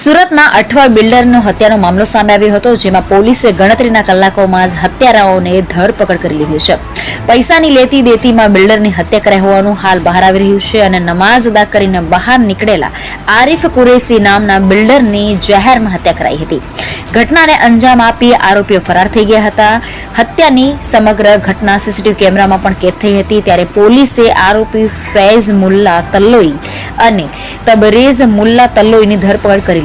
સુરતના અઠવા બિલ્ડરનો હત્યાનો મામલો સામે આવ્યો હતો, જેમાં પોલીસે ગણતરીના કલાકોમાં જ હત્યારાઓને ધરપકડ કરી લીધી છે. પૈસાની લેતી દેતીમાં બિલ્ડરની હત્યા કરાઈ હોવાનું હાલ બહાર આવી રહ્યું છે અને નમાઝ અદા કરીને બહાર નીકળેલા આરિફ કુરેશી નામના બિલ્ડરની જાહેરમાં હત્યા કરાઈ હતી. ઘટનાને અંજામ આપી આરોપીઓ ફરાર થઈ ગયા હતા. હત્યાની સમગ્ર ઘટના સીસીટીવી કેમેરામાં પણ કેદ થઈ હતી, ત્યારે પોલીસે આરોપી ફૈઝ મુલ્લા તલ્લોઈ અને તબરેઝ મુલ્લા તલ્લોઈની ધરપકડ કરી